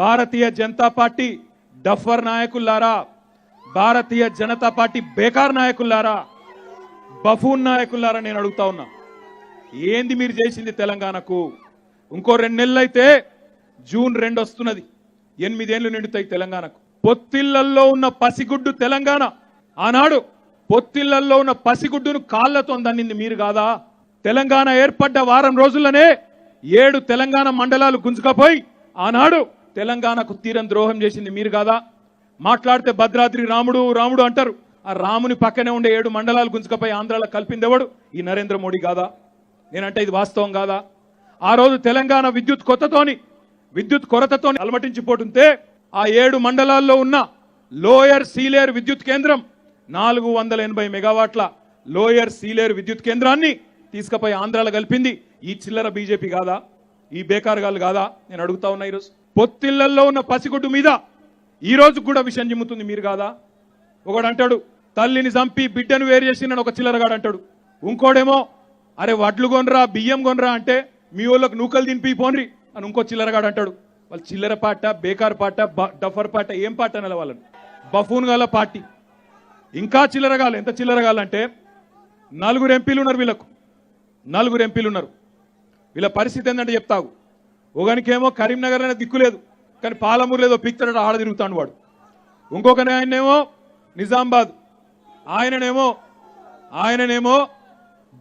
భారతీయ Janata party duffer నాయకుల్లారా Bharatiya Janata party బేకార్ నాయకుల్లారా బఫూన్ నాయకులారా నేను అడుగుతా ఉన్నా. ఏంది మీరు చేసింది తెలంగాణకు? ఇంకో రెండు నెలలు అయితే జూన్ రెండు వస్తున్నది. ఎనిమిదేళ్ళు నిండుతాయి తెలంగాణకు. పొత్తిళ్ళల్లో ఉన్న పసిగుడ్డు తెలంగాణ ఆనాడు పొత్తిళ్ళల్లో ఉన్న పసిగుడ్డును కాళ్ళతో దన్నింది మీరు కాదా? తెలంగాణ ఏర్పడ్డ వారం రోజుల్లోనే ఏడు తెలంగాణ మండలాలు గుంజుకపోయి ఆనాడు తెలంగాణకు తీరం ద్రోహం చేసింది మీరు కాదా? మాట్లాడితే భద్రాద్రి రాముడు రాముడు అంటారు. ఆ రాముని పక్కనే ఉండే ఏడు మండలాలు గుంజుకపోయి ఆంధ్రాలో కలిపింది ఎవడు? ఈ నరేంద్ర మోడీ కాదా? నేనంటే ఇది వాస్తవం కాదా? ఆ రోజు తెలంగాణ విద్యుత్ కొత్తతోని విద్యుత్ కొరతతో అలమటించిపోతుంటే ఆ ఏడు మండలాల్లో ఉన్న లోయర్ సీలేర్ విద్యుత్ కేంద్రం నాలుగు వందల ఎనభై మెగావాట్ల లోయర్ సీలేర్ విద్యుత్ కేంద్రాన్ని తీసుకుపోయి ఆంధ్రాలో కలిపింది. ఈ చిల్లర బీజేపీ కాదా? ఈ బేకారుగాలు కాదా? నేను అడుగుతా ఉన్నా ఈరోజు. పొత్తిళ్ళలో ఉన్న పసిగుడ్డు మీద ఈ రోజు కూడా విషయం చిమ్ముతుంది మీరు కాదా? ఒకడు అంటాడు తల్లిని చంపి బిడ్డను వేరు చేసిందని ఒక చిల్లరగాడు అంటాడు. ఇంకోడేమో అరే వడ్లు కొనరా బియ్యం కొనరా అంటే మీ వాళ్ళకి నూకలు తినిపి పోన్రి అని ఇంకో చిల్లరగాడు అంటాడు. వాళ్ళు చిల్లర పాట బేకార్ పాట బ- డఫర్ పాట ఏం పాట అనాలి వాళ్ళని? బఫూన్ గల పార్టీ. ఇంకా చిల్లరగాలి ఎంత చిల్లరగాలంటే నలుగురు ఎంపీలు ఉన్నారు వీళ్ళకు. నలుగురు ఎంపీలు ఉన్నారు. వీళ్ళ పరిస్థితి ఏంటంటే చెప్తావు ఒకనికేమో కరీంనగర్ అనేది దిక్కులేదు కానీ పాలమూరు లేదో పిక్చర్ ఆడ తిరుగుతాడు వాడు. ఇంకొకనే ఆయనేమో నిజామాబాద్ ఆయననేమో ఆయననేమో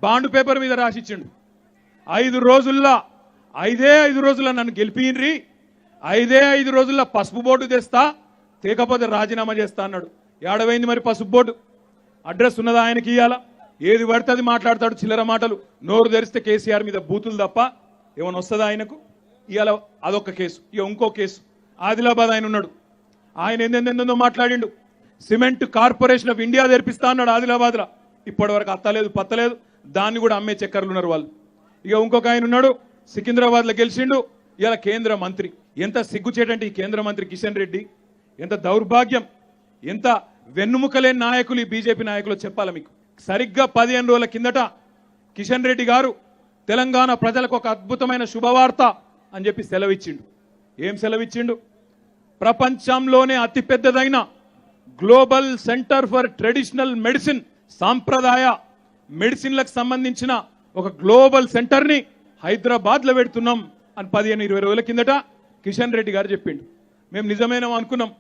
బాండ్ పేపర్ మీద రాసిచ్చిండు. ఐదు రోజుల్లో ఐదే ఐదు రోజుల్లో నన్ను గెలిపిండ్రి ఐదే ఐదు రోజుల్లో పసుపు బోర్డు తెస్తా తేకపోతే రాజీనామా చేస్తా అన్నాడు. ఏడవైంది మరి పసుపు బోర్డు? అడ్రస్ ఉన్నదా ఆయనకి ఇవ్వాలా ఏది పడితే అది మాట్లాడతాడు చిల్లర మాటలు. నోరు తెరిస్తే కేసీఆర్ మీద బూతులు తప్ప ఏమైనా వస్తుందా ఆయనకు? ఇవాళ అదొక కేసు ఇక ఇంకో కేసు. ఆదిలాబాద్ ఆయన ఉన్నాడు. ఆయన ఎందెందెందో మాట్లాడిండు. సిమెంట్ కార్పొరేషన్ ఆఫ్ ఇండియా తెరిపిస్తా అన్నాడు ఆదిలాబాద్లో. ఇప్పటి వరకు అత్తలేదు పత్తలేదు. దాన్ని కూడా అమ్మే చక్కర్లు ఉన్నారు వాళ్ళు. ఇక ఇంకొక ఆయన ఉన్నాడు సికింద్రాబాద్లో గెలిచిండు. ఇలా కేంద్ర మంత్రి. ఎంత సిగ్గుచేటంటే ఈ కేంద్ర మంత్రి కిషన్ రెడ్డి. ఎంత దౌర్భాగ్యం. ఎంత వెన్నుముకలేని నాయకులు ఈ బీజేపీ నాయకులు చెప్పాలి మీకు. సరిగ్గా పదిహేను రోజుల కిందట కిషన్ రెడ్డి గారు తెలంగాణ ప్రజలకు ఒక అద్భుతమైన శుభవార్త అని చెప్పి సెలవిచ్చిండు. ఏం సెలవిచ్చిండు? ప్రపంచంలోనే అతిపెద్దదైన global centre for traditional medicine సాంప్రదాయ మెడిసిన్లకు సంబంధించిన ఒక గ్లోబల్ సెంటర్ని హైదరాబాద్లో పెడుతున్నాం అని పదిహేను ఇరవై రోజుల కిందట కిషన్ రెడ్డి గారు చెప్పిండు. మేము నిజమైన అనుకున్నాం.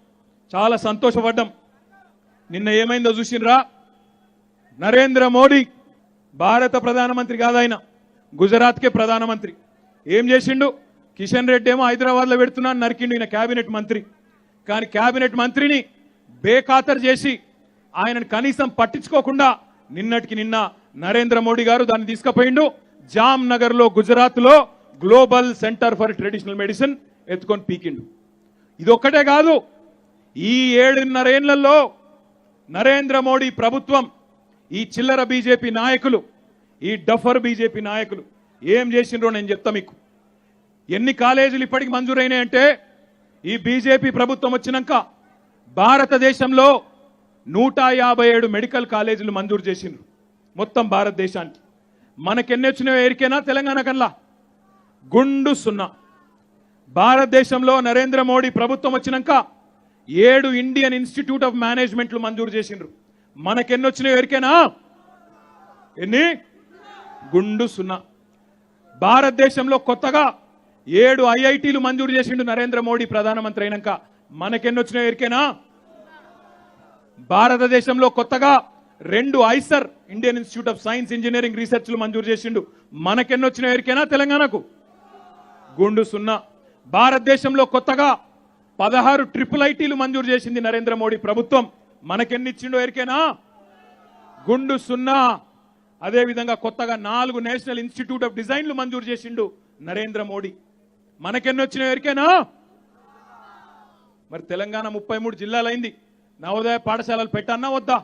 చాలా సంతోషపడ్డాం. నిన్న ఏమైందో చూసినరా? నరేంద్ర మోడీ భారత ప్రధానమంత్రి కాదాయన గుజరాత్కే ప్రధానమంత్రి. ఏం చేసిండు? కిషన్ రెడ్డి ఏమో హైదరాబాద్లో పెడుతున్నా నరికిండు ఈయన క్యాబినెట్ మంత్రి. కానీ క్యాబినెట్ మంత్రిని బేఖాతరు చేసి ఆయనను కనీసం పట్టించుకోకుండా నిన్నటికి నిన్న నరేంద్ర మోడీ గారు దాన్ని తీసుకుపోయిండు. జామ్ నగర్లో గుజరాత్లో global centre for traditional medicine ఎత్తుకొని పీకిండు. ఇదొక్కటే కాదు ఈ ఏడున్నరేళ్ళలో నరేంద్ర మోడీ ప్రభుత్వం ఈ చిల్లర బీజేపీ నాయకులు ఈ డఫర్ బీజేపీ నాయకులు ఏం చేసిండ్రో నేను చెప్తా మీకు. ఎన్ని కాలేజీలు ఇప్పటికి మంజూరైనాయంటే ఈ బీజేపీ ప్రభుత్వం వచ్చినాక భారతదేశంలో నూట యాభై ఏడు మెడికల్ కాలేజీలు మంజూరు చేసిండ్రు మొత్తం భారతదేశానికి. మనకెన్ని వచ్చినాయో ఎరికేనా తెలంగాణ కల్లా గుండు సున్నా. భారతదేశంలో నరేంద్ర మోడీ ప్రభుత్వం వచ్చినాక ఏడు ఇండియన్ ఇన్స్టిట్యూట్ ఆఫ్ మేనేజ్మెంట్లు మంజూరు చేసిండ్రు. మనకెన్ని వచ్చినాయో ఎరికేనా ఎన్ని? గుండు సున్నా. భారతదేశంలో కొత్తగా ఏడు ఐఐటీలు మంజూరు చేసిండు నరేంద్ర మోడీ ప్రధానమంత్రి అయినాక మనకెన్ని ఎరికేనా భారతదేశంలో కొత్తగా రెండు IISER Indian institute of science engineering రీసెర్చ్లు మంజూరు చేసిండు. మనకెన్ని ఎరికేనా తెలంగాణకు? గుండు సున్నా. భారతదేశంలో కొత్తగా పదహారు ట్రిపుల్ ఐటీలు మంజూరు చేసింది నరేంద్ర మోడీ ప్రభుత్వం. మనకెన్నిచ్చిండో ఎరికేనా గుండు సున్నా. అదేవిధంగా కొత్తగా నాలుగు నేషనల్ ఇన్స్టిట్యూట్ ఆఫ్ డిజైన్లు మంజూరు చేసిండు నరేంద్ర మోడీ. మనకెన్ని వచ్చినాయో ఎవరికైనా? మరి తెలంగాణ ముప్పై మూడు జిల్లాలైంది. నవోదయ పాఠశాలలు పెట్టన్నా వద్దా?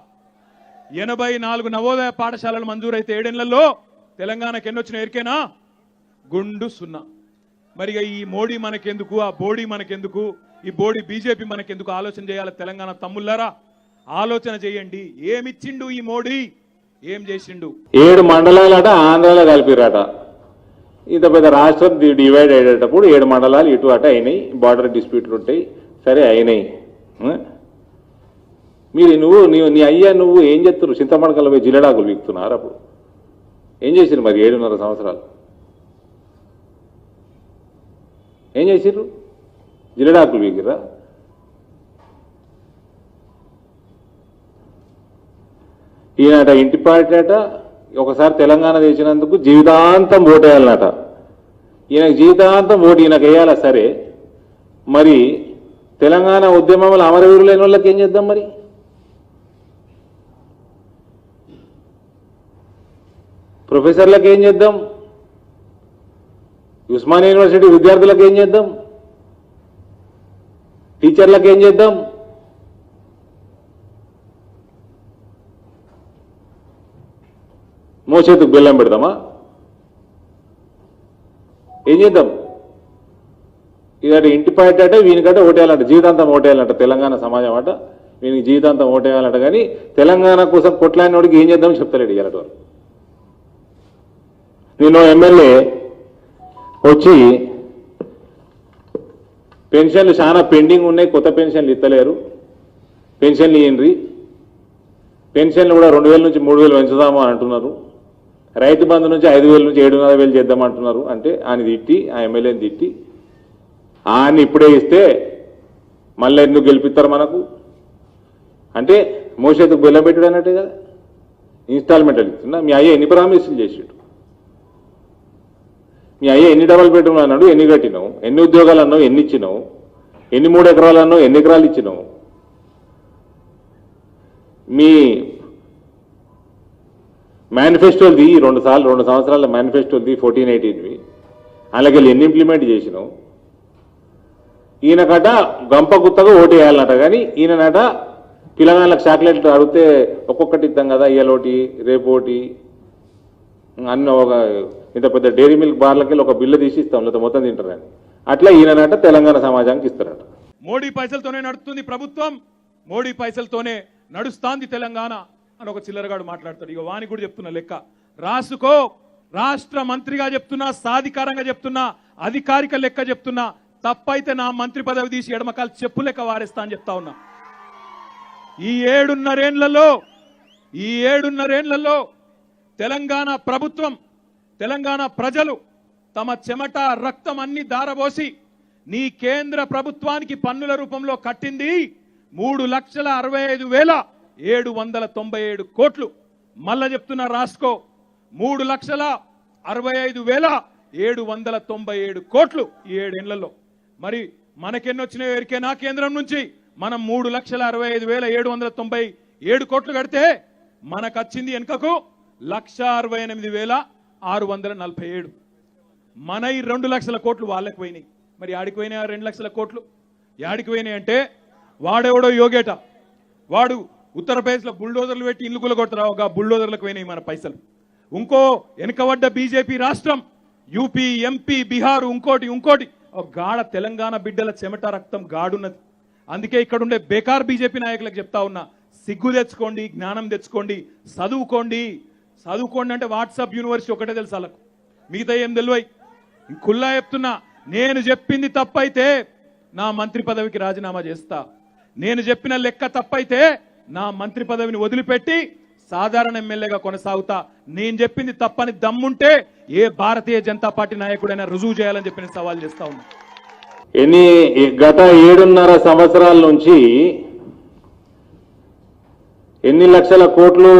ఎనభై నాలుగు నవోదయ పాఠశాలలు మంజూరైతే ఏడేళ్ళలో తెలంగాణకు ఎన్ని వచ్చిన ఎరికేనా గుండు సున్నా. మరి ఈ మోడీ మనకెందుకు? ఆ బోడీ మనకెందుకు? ఈ బోడీ బీజేపీ మనకెందుకు ఆలోచన చేయాలి తెలంగాణ తమ్ముళ్ళారా? ఆలోచన చేయండి. ఏమిచ్చిండు ఈ మోడీ? ఏం చేసిండు? ఏడు మండలాలట ఆంధ్రాలో కలిపిరాట ఇంత పెద్ద రాష్ట్రం డివైడ్ అయ్యేటప్పుడు ఏడు మండలాలు ఇటు అటు అయినాయి బార్డర్ డిస్ప్యూట్లు ఉంటాయి. సరే అయినాయి. మీరు నువ్వు నీ నీ అయ్యా నువ్వు ఏం చేస్తున్నారు? చింతమడకల పోయి జిల్లడాకులు వీక్తున్నారు అప్పుడు. ఏం చేసిరు మరి ఏడున్నర సంవత్సరాలు? ఏం చేసిర్రు? జిల్లడాకులు వీకిరా ఈనాట ఇంటి పాటేట ఒకసారి తెలంగాణ తెచ్చినందుకు జీవితాంతం ఓటేయాలన్నట. ఈయనకు జీవితాంతం ఓటు ఈయనకు వేయాలా సరే? మరి తెలంగాణ ఉద్యమంలో అమరవీరు లేని వాళ్ళకి ఏం చేద్దాం మరి? ప్రొఫెసర్లకు ఏం చేద్దాం? ఉస్మానియా యూనివర్సిటీ విద్యార్థులకు ఏం చేద్దాం? టీచర్లకు ఏం చేద్దాం? మోచేతుకు బెల్లం పెడదామా? ఏం చేద్దాం? ఇదట ఇంటి పాయింట్ అంటే వీనికంటే ఓటేయాలంట జీవితాంతం ఓటేయాలంట తెలంగాణ సమాజం అట. వీనికి జీవితాంతం ఓటేయాలంట కానీ తెలంగాణ కోసం కొట్లాడినోడికి ఏం చేద్దాం చెప్తలేడు ఇలాంటి వాళ్ళు నేను ఎమ్మెల్యే వచ్చి పెన్షన్లు చాలా పెండింగ్ ఉన్నాయి కొత్త పెన్షన్లు ఇస్తలేరు. పెన్షన్లు ఇయ్యండి. పెన్షన్లు కూడా రెండు వేల నుంచి మూడు వేలు పెంచుదాము అని అంటున్నారు. రైతు బంధు నుంచి ఐదు వేల నుంచి ఏడున్నర వేలు చేద్దామంటున్నారు అంటే ఆయన తిట్టి ఆ ఎమ్మెల్యేని తిట్టి ఆయన ఇప్పుడే ఇస్తే మళ్ళీ ఎందుకు గెలిపిస్తారు మనకు? అంటే మోసేతుకు బెల్లం పెట్టాడు అన్నట్టే కదా? ఇన్స్టాల్మెంట్ ఇస్తున్నా. మీ అయ్య ఎన్ని ప్రామిసులు చేసాడు? మీ అయ్య ఎన్ని డబల్ బెడ్రూమ్లు అన్నాడు ఎన్ని కట్టినావు? ఎన్ని ఉద్యోగాలు అన్నావు ఎన్ని ఇచ్చినావు? ఎన్ని మూడు ఎకరాలు అన్నావు ఎన్ని ఎకరాలు ఇచ్చినావు? మీ మేనిఫెస్టోది రెండు సార్లు రెండు సంవత్సరాల మేనిఫెస్టోది ఫోర్టీన్ ఎయిటీన్వి అలాగే ఎన్ని ఇంప్లిమెంట్ చేసినావు ఈయనకట గంప గుత్తగా ఓటు వేయాలన్నట కానీ ఈయననట పిల్లగాళ్ళకి చాక్లెట్లు అడిగితే ఒక్కొక్కటి ఇద్దాం కదా ఇయ్యలోటి రేపోటి అన్న ఒక ఇంత పెద్ద డైరీ మిల్క్ బార్లకి వెళ్ళి ఒక బిల్లు తీసి ఇస్తాం లేదా మొత్తం తింటారని అట్లా ఈయననట తెలంగాణ సమాజానికి ఇస్తారట. మోడీ పైసలతోనే నడుస్తుంది ప్రభుత్వం. మోడీ పైసలతోనే నడుస్తాంది తెలంగాణ. అని ఒక చిల్లరగాడు మాట్లాడతాడు. ఇక వాని కూడా చెప్తున్నా లెక్క. రాసుకో. రాష్ట్ర మంత్రిగా చెప్తున్నా సాధికారంగా చెప్తున్నా అధికారిక లెక్క చెప్తున్నా తప్పైతే నా మంత్రి పదవి తీసి ఎడమకాలు చెప్పు లెక్క వారేస్తా అని చెప్తా ఉన్నా. ఈ ఏడున్నరేండ్లలో ఈ ఏడున్నరేండ్లలో తెలంగాణ ప్రభుత్వం తెలంగాణ ప్రజలు తమ చెమట రక్తం అన్ని దారబోసి నీ కేంద్ర ప్రభుత్వానికి పన్నుల రూపంలో కట్టింది మూడు లక్షల అరవై ఐదు వేల ఏడు వందల తొంభై ఏడు కోట్లు. మళ్ళా చెప్తున్నా రాసుకో. మూడు లక్షల అరవై ఐదు వేల ఏడు వందల తొంభై ఏడు కోట్లు ఈ ఏడేళ్ళలో మరి మనకెన్నొచ్చినాయో ఎరికేనా కేంద్రం నుంచి. మనం మూడు లక్షల అరవై ఐదు వేల ఏడు వందల తొంభై ఏడు కోట్లు కడితే మనకు వచ్చింది వెనుకకు లక్ష అరవై ఎనిమిది వేల ఆరు వందల నలభై ఏడు. మన ఈ రెండు లక్షల కోట్లు వాళ్ళకి పోయినాయి. మరి యాడికి పోయినాయి రెండు లక్షల కోట్లు? యాడికి పోయినాయి అంటే వాడెవడో యోగేట. వాడు ఉత్తరప్రదేశ్లో బుల్డోజర్లు పెట్టి ఇల్లు కూలగొడతారు ఒక బుల్డోజర్లకు పోయినాయి మన పైసలు. ఇంకో వెనుకబడ్డ బీజేపీ రాష్ట్రం యూపీ ఎంపీ బీహార్ ఇంకోటి ఇంకోటి. ఒక గాఢ తెలంగాణ బిడ్డల చెమట రక్తం గాడున్నది. అందుకే ఇక్కడ ఉండే బేకార్ బీజేపీ నాయకులకు చెప్తా ఉన్నా సిగ్గు తెచ్చుకోండి జ్ఞానం తెచ్చుకోండి చదువుకోండి. చదువుకోండి అంటే వాట్సాప్ యూనివర్సిటీ ఒకటే తెలుసు వాళ్ళకు. మిగతా ఏం తెలివై? కుల్లా చెప్తున్నా నేను చెప్పింది తప్పైతే నా మంత్రి పదవికి రాజీనామా చేస్తా. నేను చెప్పిన లెక్క తప్పైతే నా మంత్రి పదవిని వదిలిపెట్టి సాధారణ ఎమ్మెల్యేగా కొనసాగుతా. నేను చెప్పింది తప్పని దమ్ముంటే ఏ భారతీయ జనతా పార్టీ నాయకుడైనా రుజువు చేయాలని చెప్పి సవాల్ చేస్తా ఉన్నా. ఎన్ని గత ఏడున్నర సంవత్సరాల నుంచి ఎన్ని లక్షల కోట్లు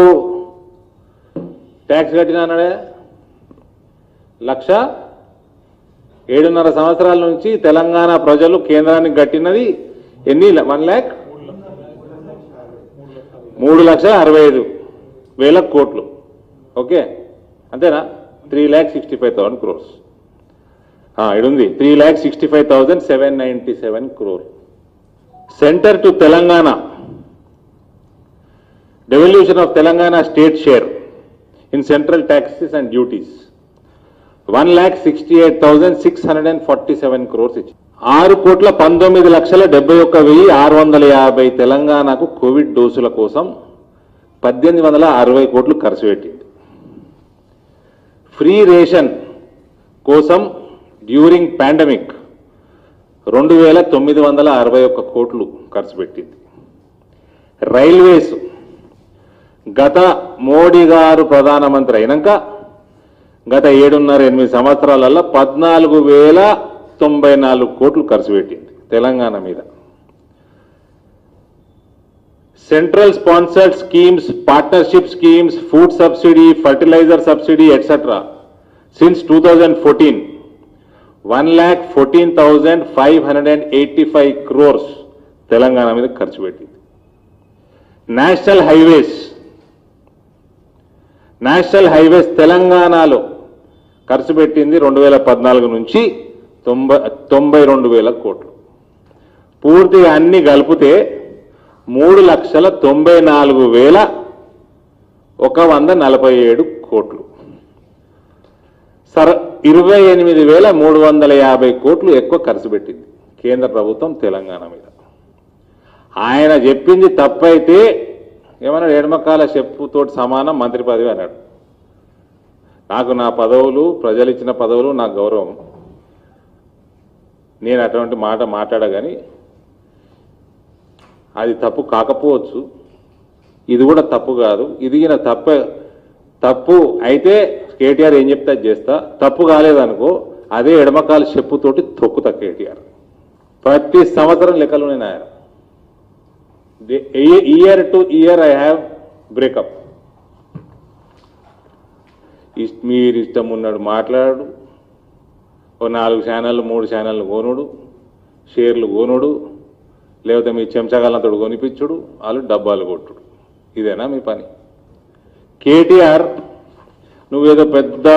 ట్యాక్స్ కట్టినాడే లక్ష ఏడున్నర సంవత్సరాల నుంచి తెలంగాణ ప్రజలు కేంద్రానికి కట్టినది ఎన్ని వన్ ల్యాక్? మూడు లక్షల అరవై ఐదు వేల కోట్లు. ఓకే? అంతేనా? Three lakh sixty five thousand crores. ఇడుంది. Three lakh sixty five thousand seven ninety seven crore. Centre to Telangana. Devolution of Telangana state share in central taxes and duties. One lakh sixty eight thousand six hundred and forty seven crores ఇచ్చింది. ఆరు కోట్ల పంతొమ్మిది లక్షల డెబ్బై ఒక్క వెయ్యి ఆరు వందల యాభై తెలంగాణకు కోవిడ్ డోసుల కోసం పద్దెనిమిది వందల అరవై కోట్లు ఖర్చు పెట్టింది. ఫ్రీ రేషన్ కోసం డ్యూరింగ్ పాండమిక్ రెండు వేల తొమ్మిది వందల అరవై ఒక్క కోట్లు ఖర్చు పెట్టింది. రైల్వేస్ గత మోడీ గారు ప్రధానమంత్రి అయినాక గత ఏడున్నర ఎనిమిది సంవత్సరాలలో పద్నాలుగు వేల తొంభై నాలుగు కోట్లు ఖర్చు పెట్టింది తెలంగాణ మీద. Central sponsored schemes partnership schemes food subsidy fertiliser subsidy etcetera since two thousand fourteen one lakh fourteen thousand five hundred and eighty five crores Telangana మీద ఖర్చు పెట్టింది. నేషనల్ హైవేస్ నేషనల్ హైవేస్ తెలంగాణలో ఖర్చు పెట్టింది రెండు వేల పద్నాలుగు నుంచి తొంభై తొంభై రెండు వేల కోట్లు. పూర్తిగా అన్ని కలిపితే మూడు లక్షల తొంభై నాలుగు వేల ఒక వంద నలభై ఏడు కోట్లు. సర ఇరవై ఎనిమిది వేల మూడు వందల యాభై కోట్లు ఎక్కువ ఖర్చు పెట్టింది కేంద్ర ప్రభుత్వం తెలంగాణ మీద. ఆయన చెప్పింది తప్పైతే ఏమన్నాడు? ఎడమకాల చెప్పుతోటి సమానం మంత్రి పదవి అన్నాడు. నాకు నా పదవులు ప్రజలు ఇచ్చిన పదవులు నాకు గౌరవం. నేను అటువంటి మాట మాట్లాడగాని అది తప్పు కాకపోవచ్చు. ఇది కూడా తప్పు కాదు. ఇది తప్ప తప్పు అయితే కేటీఆర్ ఏం చెప్తే అది చేస్తా. తప్పు కాలేదనుకో అదే ఎడమకాల చెప్పుతోటి తొక్కుతా కేటీఆర్. ప్రతి సంవత్సరం లెక్కలు నేను ఆయన year to year I have breakup మీరు ఇష్టం ఉన్నాడు మాట్లాడు. ఓ నాలుగు ఛానళ్ళు మూడు ఛానళ్ళు కోనుడు షేర్లు కోనుడు లేకపోతే మీ చెంచగాలంతో కొనిపించుడు వాళ్ళు డబ్బాలు కొట్టుడు. ఇదేనా మీ పని? కేటీఆర్ నువ్వేదో పెద్ద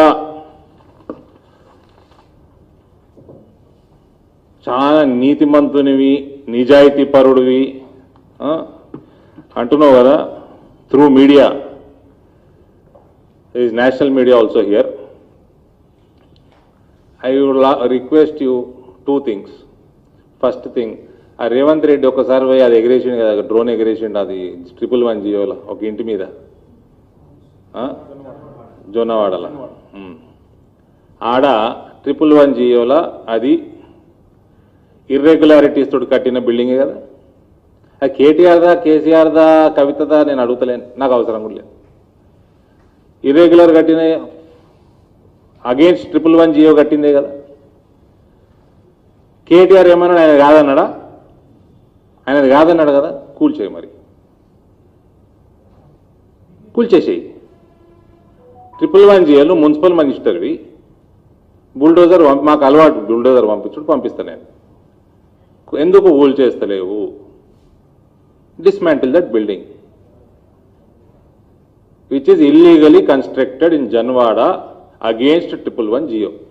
చాలా నీతిమంతునివి నిజాయితీ పరుడివి అంటున్నావు కదా through media is national media also here I would request you two things first thing ఆ రేవంత్ రెడ్డి ఒకసారి పోయి అది ఎగిరేసిండు కదా డ్రోన్ ఎగిరేసిండు అది ట్రిపుల్ వన్ జియోలో ఒక ఇంటి మీద. జోనవాడల ఆడ ట్రిపుల్ వన్ జియోలో అది ఇర్రెగ్యులారిటీస్ తోటి కట్టిన బిల్డింగే కదా. అది కేటీఆర్దా కేసీఆర్దా కవితదా నేను అడుగుతలేను. నాకు అవసరం కూడా లేదు. ఇర్రెగ్యులర్ కట్టిన అగేన్స్ట్ ట్రిపుల్ వన్ జియో కట్టిందే కదా. కేటీఆర్ ఏమన్నాడు? ఆయన కాదన్నాడా? ఆయనది కాదన్నాడు కదా? కూల్చేయి మరి. కూల్చేసేయి ట్రిపుల్ వన్ జియోలు మున్సిపల్ మినిస్టర్వి బుల్డోజర్ మాకు అలవాటు బుల్డోజర్ పంపించుడు పంపిస్తా నేను. ఎందుకు కూల్ చేస్తలేవు? Dismantle that building which is illegally constructed in Janwada against triple one Geo.